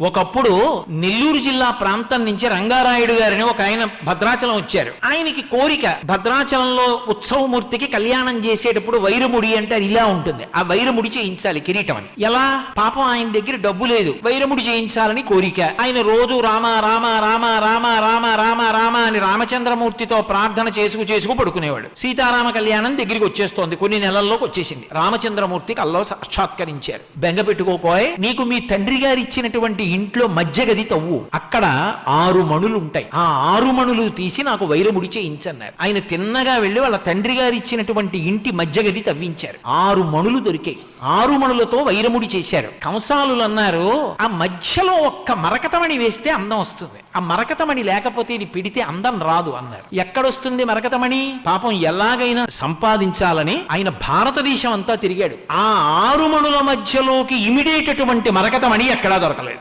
ఒకప్పుడు నెల్లూరు జిల్లా ప్రాంతం నుంచి రంగారాయుడు గారిని ఒక ఆయన భద్రాచలం వచ్చారు. ఆయనకి కోరిక భద్రాచలంలో ఉత్సవమూర్తికి కళ్యాణం చేసేటప్పుడు వైరముడి అంటే అది ఇలా ఉంటుంది. ఆ వైరముడి చేయించాలి కిరీటం అని. ఎలా? పాపం ఆయన దగ్గర డబ్బు లేదు. వైరముడి చేయించాలని కోరిక. ఆయన రోజు రామ రామ రామ రామ రామ రామ రామ అని రామచంద్రమూర్తితో ప్రార్థన చేసుకు చేసుకు పడుకునేవాడు. సీతారామ కళ్యాణం దగ్గరికి వచ్చేస్తోంది. కొన్ని నెలల్లోకి వచ్చేసింది. రామచంద్రమూర్తి కల్లో సాక్షాత్కరించారు. బెంగ పెట్టుకోకోయ్ నీకు మీ తండ్రి గారు ఇచ్చినటువంటి ఇంట్లో మధ్య గది తవ్వు. అక్కడ ఆరు మణులు ఉంటాయి ఆ ఆరు మణులు తీసి నాకు వైరముడి చేయించన్నారు ఆయన తిన్నగా వెళ్ళి వాళ్ళ తండ్రి గారు ఇచ్చినటువంటి ఇంటి మధ్య గది తవ్వించారు. ఆరు మణులు దొరికాయి. ఆరు మణులతో వైరముడి చేశారు. కంసాలులు అన్నారు ఆ మధ్యలో ఒక్క మరకతమణి వేస్తే అందం వస్తుంది. ఆ మరకతమణి లేకపోతే ఇది పిడితే అందం రాదు అన్నారు. ఎక్కడొస్తుంది మరకతమణి? పాపం ఎలాగైనా సంపాదించాలని ఆయన భారతదేశం అంతా తిరిగాడు. ఆ ఆరు మణుల మధ్యలోకి ఇమిడేటటువంటి మరకతమణి ఎక్కడా దొరకలేదు.